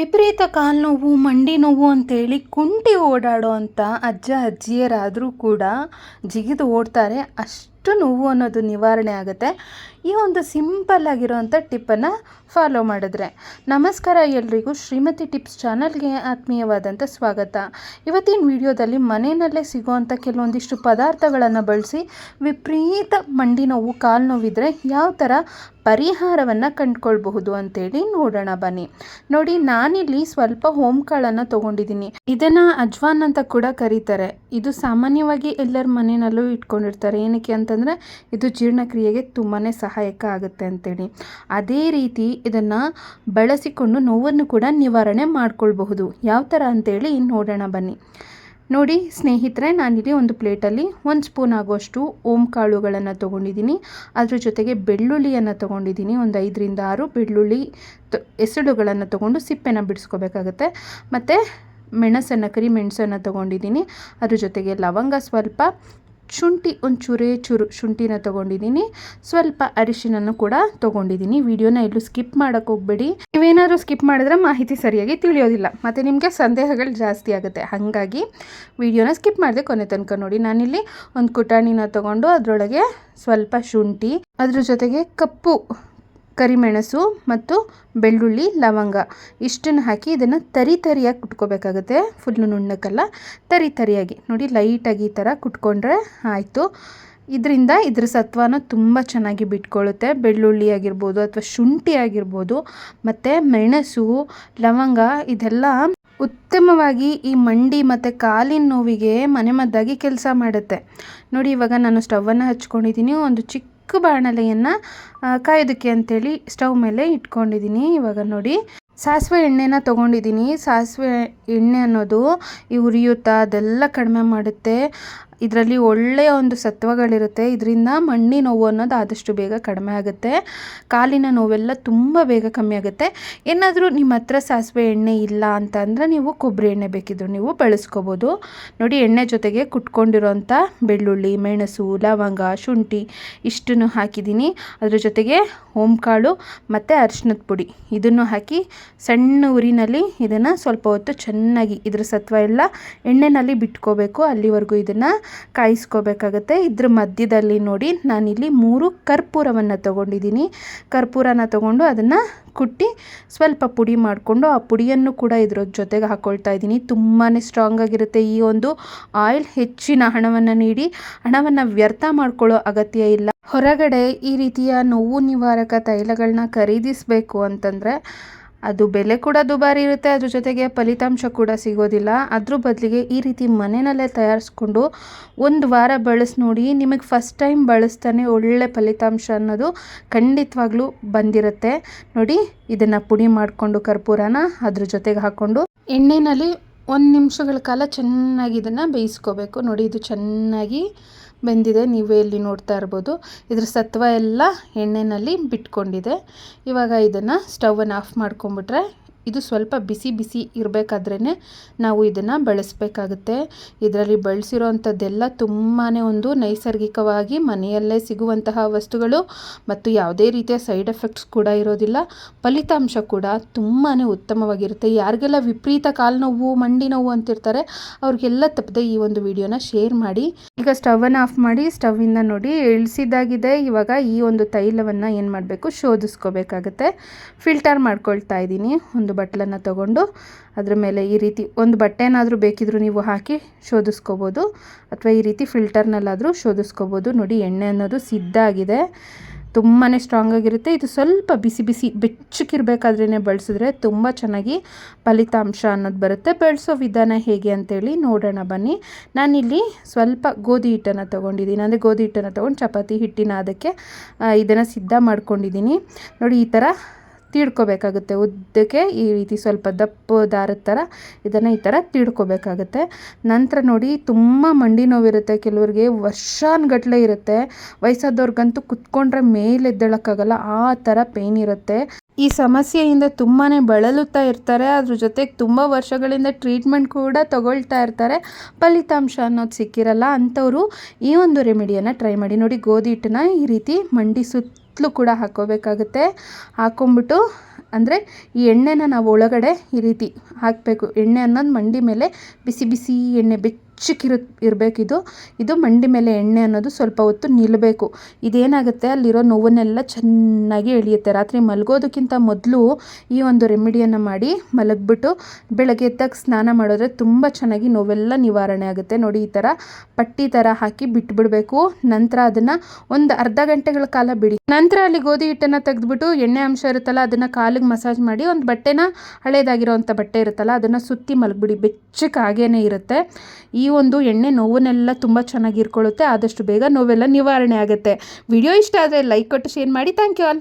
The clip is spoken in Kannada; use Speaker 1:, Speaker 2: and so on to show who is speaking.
Speaker 1: ವಿಪರೀತ ಕಾಲು ನೋವು, ಮಂಡಿ ನೋವು ಅಂತೇಳಿ ಕುಂಟಿ ಓಡಾಡೋ ಅಂಥ ಅಜ್ಜ ಅಜ್ಜಿಯರಾದರೂ ಕೂಡ ಜಿಗಿದು ಓಡ್ತಾರೆ. ಅಷ್ಟು ನೋವು ಅನ್ನೋದು ನಿವಾರಣೆ ಆಗುತ್ತೆ. ಈ ಒಂದು ಸಿಂಪಲ್ ಟಿಪ್ಪನ್ನು ಫಾಲೋ ಮಾಡಿದ್ರೆ. ನಮಸ್ಕಾರ ಎಲ್ರಿಗೂ. ಶ್ರೀಮತಿ ಟಿಪ್ಸ್ ಚಾನಲ್ಗೆ ಆತ್ಮೀಯವಾದಂಥ ಸ್ವಾಗತ. ಇವತ್ತಿನ ವಿಡಿಯೋದಲ್ಲಿ ಮನೆಯಲ್ಲೇ ಸಿಗುವಂಥ ಕೆಲವೊಂದಿಷ್ಟು ಪದಾರ್ಥಗಳನ್ನು ಬಳಸಿ ವಿಪರೀತ ಮಂಡಿ ನೋವು, ಕಾಲು ನೋವಿದ್ರೆ ಯಾವ ಥರ ಪರಿಹಾರವನ್ನು ಕಂಡುಕೊಳ್ಬಹುದು ಅಂತೇಳಿ ನೋಡೋಣ ಬನ್ನಿ. ನೋಡಿ, ನಾನಿಲ್ಲಿ ಸ್ವಲ್ಪ ಹೋಮ್ ಕಾಳನ್ನು ತೊಗೊಂಡಿದ್ದೀನಿ. ಇದನ್ನು ಅಜ್ವಾನ್ ಅಂತ ಕೂಡ ಕರೀತಾರೆ. ಇದು ಸಾಮಾನ್ಯವಾಗಿ ಎಲ್ಲರ ಮನೆಯಲ್ಲೂ ಇಟ್ಕೊಂಡಿರ್ತಾರೆ. ಏನಕ್ಕೆ ಅಂತಂದರೆ ಇದು ಜೀರ್ಣಕ್ರಿಯೆಗೆ ತುಂಬಾ ಸಹಾಯಕ ಆಗುತ್ತೆ ಅಂತೇಳಿ. ಅದೇ ರೀತಿ ಇದನ್ನು ಬಳಸಿಕೊಂಡು ನೋವನ್ನು ಕೂಡ ನಿವಾರಣೆ ಮಾಡ್ಕೊಳ್ಬಹುದು. ಯಾವ ಥರ ಅಂತೇಳಿ ನೋಡೋಣ ಬನ್ನಿ. ನೋಡಿ ಸ್ನೇಹಿತರೆ, ನಾನಿಲ್ಲಿ ಒಂದು ಪ್ಲೇಟಲ್ಲಿ ಒಂದು ಸ್ಪೂನ್ ಆಗುವಷ್ಟು ಓಂ ಕಾಳುಗಳನ್ನು ತೊಗೊಂಡಿದ್ದೀನಿ. ಅದ್ರ ಜೊತೆಗೆ ಬೆಳ್ಳುಳ್ಳಿಯನ್ನು ತೊಗೊಂಡಿದ್ದೀನಿ. ಒಂದು ಐದರಿಂದ ಆರು ಬೆಳ್ಳುಳ್ಳಿ ತ ಎಸಳುಗಳನ್ನು ತೊಗೊಂಡು ಸಿಪ್ಪೆನ ಬಿಡಿಸ್ಕೋಬೇಕಾಗತ್ತೆ. ಮತ್ತು ಮೆಣಸನ್ನು ಕರಿ ಮೆಣಸನ್ನು ತೊಗೊಂಡಿದ್ದೀನಿ. ಅದ್ರ ಜೊತೆಗೆ ಲವಂಗ ಸ್ವಲ್ಪ ಶುಂಠಿ ಒಂಚೂರೇ ಚೂರೇ ಶುಂಠಿನ ತೊಗೊಂಡಿದ್ದೀನಿ. ಸ್ವಲ್ಪ ಅರಿಶಿನನ್ನು ಕೂಡ ತೊಗೊಂಡಿದ್ದೀನಿ. ವಿಡಿಯೋನ ಎಲ್ಲೂ ಸ್ಕಿಪ್ ಮಾಡೋಕ್ಕೆ ಹೋಗಬೇಡಿ. ನೀವೇನಾದರೂ ಸ್ಕಿಪ್ ಮಾಡಿದ್ರೆ ಮಾಹಿತಿ ಸರಿಯಾಗಿ ತಿಳಿಯೋದಿಲ್ಲ. ಮತ್ತು ನಿಮಗೆ ಸಂದೇಹಗಳು ಜಾಸ್ತಿ ಆಗುತ್ತೆ. ಹಾಗಾಗಿ ವಿಡಿಯೋನ ಸ್ಕಿಪ್ ಮಾಡಿದೆ ಕೊನೆ ತನಕ ನೋಡಿ. ನಾನಿಲ್ಲಿ ಒಂದು ಕುಟಾಣಿನ ತೊಗೊಂಡು ಅದರೊಳಗೆ ಸ್ವಲ್ಪ ಶುಂಠಿ, ಅದ್ರ ಜೊತೆಗೆ ಕಪ್ಪು ಕರಿಮೆಣಸು ಮತ್ತು ಬೆಳ್ಳುಳ್ಳಿ ಲವಂಗ. ಇಷ್ಟನ್ನು ಹಾಕಿ ಇದನ್ನು ತರಿ ತರಿಯಾಗಿ ಕುಟ್ಕೋಬೇಕಾಗುತ್ತೆ. ಫುಲ್ಲು ನುಣ್ಣಕ್ಕಲ್ಲ. ತರಿ ತರಿಯಾಗಿ. ನೋಡಿ, ಲೈಟಾಗಿ ಈ ಥರ ಕುಟ್ಕೊಂಡ್ರೆ ಆಯಿತು. ಇದರಿಂದ ಇದ್ರ ಸತ್ವನ ತುಂಬ ಚೆನ್ನಾಗಿ ಬಿಟ್ಕೊಳ್ಳುತ್ತೆ ಬೆಳ್ಳುಳ್ಳಿ ಆಗಿರ್ಬೋದು ಅಥವಾ ಶುಂಠಿ ಆಗಿರ್ಬೋದು, ಮತ್ತು ಮೆಣಸು, ಲವಂಗ ಇದೆಲ್ಲ ಉತ್ತಮವಾಗಿ ಈ ಮಂಡಿ ಮತ್ತು ಕಾಲಿನ ನೋವಿಗೆ ಮನೆಮದ್ದಾಗಿ ಕೆಲಸ ಮಾಡುತ್ತೆ. ನೋಡಿ, ಇವಾಗ ನಾನು ಸ್ಟವನ್ನು ಹಚ್ಕೊಂಡಿದ್ದೀನಿ ಒಂದು ಚಿಕ್ಕ ಬಾಣಲೆಯನ್ನು ಕಾಯೋದಕ್ಕೆ ಅಂತೇಳಿ ಸ್ಟವ್ ಮೇಲೆ ಇಟ್ಕೊಂಡಿದ್ದೀನಿ. ಇವಾಗ ನೋಡಿ, ಸಾಸಿವೆ ಎಣ್ಣೆನ ತೊಗೊಂಡಿದ್ದೀನಿ. ಸಾಸಿವೆ ಎಣ್ಣೆ ಅನ್ನೋದು ಈ ಉರಿಯೂತ ಅದೆಲ್ಲ ಕಡಿಮೆ ಮಾಡುತ್ತೆ. ಇದರಲ್ಲಿ ಒಳ್ಳೆಯ ಒಂದು ಸತ್ವಗಳಿರುತ್ತೆ. ಇದರಿಂದ ಮಣ್ಣಿ ನೋವು ಅನ್ನೋದು ಆದಷ್ಟು ಬೇಗ ಕಡಿಮೆ ಆಗುತ್ತೆ. ಕಾಲಿನ ನೋವೆಲ್ಲ ತುಂಬ ಬೇಗ ಕಮ್ಮಿ ಆಗುತ್ತೆ. ಏನಾದರೂ ನಿಮ್ಮ ಹತ್ರ ಸಾಸಿವೆ ಎಣ್ಣೆ ಇಲ್ಲ ಅಂತ ಅಂದರೆ ನೀವು ಕೊಬ್ಬರಿ ಎಣ್ಣೆ ಬೇಕಿದ್ರು ನೀವು ಬಳಸ್ಕೋಬೋದು. ನೋಡಿ, ಎಣ್ಣೆ ಜೊತೆಗೆ ಕುಟ್ಕೊಂಡಿರೋಂಥ ಬೆಳ್ಳುಳ್ಳಿ, ಮೆಣಸು, ಲವಂಗ, ಶುಂಠಿ ಇಷ್ಟನ್ನು ಹಾಕಿದ್ದೀನಿ. ಅದ್ರ ಜೊತೆಗೆ ಓಂಕಾಳು ಮತ್ತು ಅರಿಶಿನದ ಪುಡಿ. ಇದನ್ನು ಹಾಕಿ ಸಣ್ಣ ಉರಿನಲ್ಲಿ ಇದನ್ನು ಸ್ವಲ್ಪ ಹೊತ್ತು ಚೆನ್ನಾಗಿ ಇದರ ಸತ್ವ ಎಲ್ಲ ಎಣ್ಣೆನಲ್ಲಿ ಬಿಟ್ಕೋಬೇಕು. ಅಲ್ಲಿವರೆಗೂ ಇದನ್ನು ಕಾಯಿಸ್ಕೋಬೇಕಾಗತ್ತೆ. ಇದ್ರ ಮಧ್ಯದಲ್ಲಿ ನೋಡಿ, ನಾನಿಲ್ಲಿ ಮೂರು ಕರ್ಪೂರವನ್ನು ತೊಗೊಂಡಿದ್ದೀನಿ. ಕರ್ಪೂರನ ತೊಗೊಂಡು ಅದನ್ನು ಕುಟ್ಟಿ ಸ್ವಲ್ಪ ಪುಡಿ ಮಾಡಿಕೊಂಡು, ಆ ಪುಡಿಯನ್ನು ಕೂಡ ಇದ್ರ ಜೊತೆಗೆ ಹಾಕ್ಕೊಳ್ತಾ ಇದ್ದೀನಿ. ತುಂಬಾ ಸ್ಟ್ರಾಂಗ್ ಆಗಿರುತ್ತೆ ಈ ಒಂದು ಆಯಿಲ್ ಹೆಚ್ಚಿನ ಹಣವನ್ನು ನೀಡಿ, ಹಣವನ್ನು ವ್ಯರ್ಥ ಮಾಡ್ಕೊಳ್ಳೋ ಅಗತ್ಯ ಇಲ್ಲ. ಹೊರಗಡೆ ಈ ರೀತಿಯ ನೋವು ನಿವಾರಕ ತೈಲಗಳನ್ನ ಖರೀದಿಸಬೇಕು ಅಂತಂದರೆ ಅದು ಬೆಲೆ ಕೂಡ ದುಬಾರಿ ಇರುತ್ತೆ, ಅದ್ರ ಜೊತೆಗೆ ಫಲಿತಾಂಶ ಕೂಡ ಸಿಗೋದಿಲ್ಲ. ಅದ್ರ ಬದಲಿಗೆ ಈ ರೀತಿ ಮನೆಯಲ್ಲೇ ತಯಾರಿಸ್ಕೊಂಡು ಒಂದು ವಾರ ಬಳಸಿ ನೋಡಿ, ನಿಮಗೆ ಫಸ್ಟ್ ಟೈಮ್ ಬಳಸ್ತಾನೆ ಒಳ್ಳೆ ಫಲಿತಾಂಶ ಅನ್ನೋದು ಖಂಡಿತವಾಗ್ಲೂ ಬಂದಿರುತ್ತೆ. ನೋಡಿ, ಇದನ್ನು ಪುಡಿ ಮಾಡಿಕೊಂಡು ಕರ್ಪೂರನ ಅದ್ರ ಜೊತೆಗೆ ಹಾಕ್ಕೊಂಡು ಎಣ್ಣೆಯಲ್ಲಿ ಒಂದು ನಿಮಿಷಗಳ ಕಾಲ ಚೆನ್ನಾಗಿ ಇದನ್ನು ಬೇಯಿಸ್ಕೋಬೇಕು. ನೋಡಿ, ಇದು ಚೆನ್ನಾಗಿ ಬೆಂದಿದೆ, ನೀವೇ ಇಲ್ಲಿ ನೋಡ್ತಾ ಇರ್ಬೋದು. ಇದ್ರ ಸತ್ವ ಎಲ್ಲ ಎಣ್ಣೆಯಲ್ಲಿ ಬಿಟ್ಕೊಂಡಿದೆ. ಇವಾಗ ಇದನ್ನು ಸ್ಟವನ್ನು ಆಫ್ ಮಾಡ್ಕೊಂಬಿಟ್ರೆ ಇದು ಸ್ವಲ್ಪ ಬಿಸಿ ಬಿಸಿ ಇರಬೇಕಾದ್ರೇ ನಾವು ಇದನ್ನು ಬಳಸಬೇಕಾಗುತ್ತೆ. ಇದರಲ್ಲಿ ಬಳಸಿರೋವಂಥದ್ದೆಲ್ಲ ತುಂಬಾ ಒಂದು ನೈಸರ್ಗಿಕವಾಗಿ ಮನೆಯಲ್ಲೇ ಸಿಗುವಂತಹ ವಸ್ತುಗಳು ಮತ್ತು ಯಾವುದೇ ರೀತಿಯ ಸೈಡ್ ಎಫೆಕ್ಟ್ಸ್ ಕೂಡ ಇರೋದಿಲ್ಲ. ಫಲಿತಾಂಶ ಕೂಡ ತುಂಬಾ ಉತ್ತಮವಾಗಿರುತ್ತೆ. ಯಾರಿಗೆಲ್ಲ ವಿಪರೀತ ಕಾಲು ನೋವು ಮಂಡಿ ನೋವು ಅಂತಿರ್ತಾರೆ, ಅವ್ರಿಗೆಲ್ಲ ತಪ್ಪದೆ ಈ ಒಂದು ವಿಡಿಯೋನ ಶೇರ್ ಮಾಡಿ. ಈಗ ಸ್ಟವನ್ನು ಆಫ್ ಮಾಡಿ ಸ್ಟವಿಂದ ನೋಡಿ ಇಳಿಸಿದಾಗಿದೆ. ಇವಾಗ ಈ ಒಂದು ತೈಲವನ್ನು ಏನು ಮಾಡಬೇಕು ಶೋಧಿಸ್ಕೋಬೇಕಾಗತ್ತೆ. ಫಿಲ್ಟರ್ ಮಾಡ್ಕೊಳ್ತಾ ಇದ್ದೀನಿ. ಬಟ್ಲನ್ನು ತಗೊಂಡು ಅದರ ಮೇಲೆ ಈ ರೀತಿ ಒಂದು ಬಟ್ಟೆನಾದರೂ ಬೇಕಿದ್ರೂ ನೀವು ಹಾಕಿ ಶೋಧಿಸ್ಕೋಬೋದು. ಅಥವಾ ಈ ರೀತಿ ಫಿಲ್ಟರ್ನಲ್ಲಾದರೂ ಶೋಧಿಸ್ಕೋಬೋದು. ನೋಡಿ, ಎಣ್ಣೆ ಅನ್ನೋದು ಸಿದ್ಧಾಗಿದೆ ತುಂಬಾ ಸ್ಟ್ರಾಂಗ್ ಆಗಿರುತ್ತೆ. ಇದು ಸ್ವಲ್ಪ ಬಿಸಿ ಬಿಸಿ ಬೆಚ್ಚಕ್ಕಿರಬೇಕಾದ್ರೇ ಬಳಸಿದ್ರೆ ತುಂಬ ಚೆನ್ನಾಗಿ ಫಲಿತಾಂಶ ಅನ್ನೋದು ಬರುತ್ತೆ. ಬಳಸೋ ವಿಧಾನ ಹೇಗೆ ಅಂತೇಳಿ ನೋಡೋಣ ಬನ್ನಿ. ನಾನಿಲ್ಲಿ ಸ್ವಲ್ಪ ಗೋಧಿ ಹಿಟ್ಟನ್ನು ತೊಗೊಂಡಿದ್ದೀನಿ. ಅಂದರೆ ಗೋಧಿ ಹಿಟ್ಟನ್ನು ತೊಗೊಂಡು ಚಪಾತಿ ಹಿಟ್ಟಿನ ಅದಕ್ಕೆ ಇದನ್ನು ಸಿದ್ಧ ಮಾಡ್ಕೊಂಡಿದ್ದೀನಿ. ನೋಡಿ, ಈ ಥರ ತೀಡ್ಕೋಬೇಕಾಗುತ್ತೆ. ಉದ್ದಕ್ಕೆ ಈ ರೀತಿ ಸ್ವಲ್ಪ ದಪ್ಪ ದಾರದ ಥರ ಇದನ್ನು ಈ ಥರ ತೀಡ್ಕೋಬೇಕಾಗುತ್ತೆ. ನಂತರ ನೋಡಿ, ತುಂಬ ಮಂಡಿ ನೋವಿರುತ್ತೆ. ಕೆಲವ್ರಿಗೆ ವರ್ಷಾನುಗಟ್ಲೆ ಇರುತ್ತೆ. ವಯಸ್ಸಾದವ್ರಿಗಂತೂ ಕುತ್ಕೊಂಡ್ರೆ ಮೇಲೆದ್ದೇಳೋಕ್ಕಾಗಲ್ಲ ಆ ಥರ ಪೇಯ್ನ್ ಇರುತ್ತೆ. ಈ ಸಮಸ್ಯೆಯಿಂದ ತುಂಬಾ ಬಳಲುತ್ತಾ ಇರ್ತಾರೆ. ಅದ್ರ ಜೊತೆಗೆ ತುಂಬ ವರ್ಷಗಳಿಂದ ಟ್ರೀಟ್ಮೆಂಟ್ ಕೂಡ ತಗೊಳ್ತಾ ಇರ್ತಾರೆ. ಫಲಿತಾಂಶ ಅನ್ನೋದು ಸಿಕ್ಕಿರಲ್ಲ ಅಂಥವರು ಈ ಒಂದು ರೆಮಿಡಿಯನ್ನು ಟ್ರೈ ಮಾಡಿ ನೋಡಿ. ಗೋಧಿ ಹಿಟ್ಟನ್ನ ಈ ರೀತಿ ಮಂಡಿ ಕೂಡ ಹಾಕೋಬೇಕಾಗುತ್ತೆ ಹಾಕೊಂಬಿಟ್ಟು ಅಂದರೆ ಈ ಎಣ್ಣೆನ ನಾವು ಒಳಗಡೆ ಈ ರೀತಿ ಹಾಕಬೇಕು. ಎಣ್ಣೆ ಅನ್ನೋದು ಮಂಡಿ ಮೇಲೆ ಬಿಸಿ ಬಿಸಿ ಎಣ್ಣೆ ಬೆಚ್ಚಕ್ಕಿರು ಇರಬೇಕಿದು ಇದು. ಮಂಡಿ ಮೇಲೆ ಎಣ್ಣೆ ಅನ್ನೋದು ಸ್ವಲ್ಪ ಹೊತ್ತು ನಿಲ್ಲಬೇಕು ಇದೇನಾಗುತ್ತೆ? ಅಲ್ಲಿರೋ ನೋವನ್ನೆಲ್ಲ ಚೆನ್ನಾಗಿ ಎಳೆಯುತ್ತೆ. ರಾತ್ರಿ ಮಲಗೋದಕ್ಕಿಂತ ಮೊದಲು ಈ ಒಂದು ರೆಮಿಡಿಯನ್ನು ಮಾಡಿ ಮಲಗಿಬಿಟ್ಟು ಬೆಳಗ್ಗೆ ಎದ್ದಾಗ ಸ್ನಾನ ಮಾಡಿದ್ರೆ ತುಂಬ ಚೆನ್ನಾಗಿ ನೋವೆಲ್ಲ ನಿವಾರಣೆ ಆಗುತ್ತೆ. ನೋಡಿ, ಈ ಥರ ಪಟ್ಟಿ ಥರ ಹಾಕಿ ಬಿಟ್ಬಿಡಬೇಕು. ನಂತರ ಅದನ್ನು ಒಂದು ಅರ್ಧ ಗಂಟೆಗಳ ಕಾಲ ಬಿಡಿ. ನಂತರ ಅಲ್ಲಿ ಗೋಧಿ ಹಿಟ್ಟನ್ನು ತೆಗೆದುಬಿಟ್ಟು ಎಣ್ಣೆ ಅಂಶ ಇರುತ್ತಲ್ಲ, ಅದನ್ನು ಕಾಲಿಗೆ ಮಸಾಜ್ ಮಾಡಿ ಒಂದು ಬಟ್ಟೆನ ಹಳೇದಾಗಿರೋವಂಥ ಬಟ್ಟೆ ಇರುತ್ತಲ್ಲ, ಅದನ್ನು ಸುತ್ತಿ ಮಲಗಿಬಿಡಿ. ಬೆಚ್ಚಗೆ ಹಾಗೇನೆ ಇರುತ್ತೆ. ಈ ಒಂದು ಎಣ್ಣೆ ನೋವನ್ನೆಲ್ಲ ತುಂಬ ಚೆನ್ನಾಗಿ ಇರ್ಕೊಳ್ಳುತ್ತೆ ಆದಷ್ಟು ಬೇಗ ನೋವೆಲ್ಲ ನಿವಾರಣೆ ಆಗುತ್ತೆ. ವಿಡಿಯೋ ಇಷ್ಟ ಆದರೆ ಲೈಕ್ ಕೊಟ್ಟು ಶೇರ್ ಮಾಡಿ. Thank you all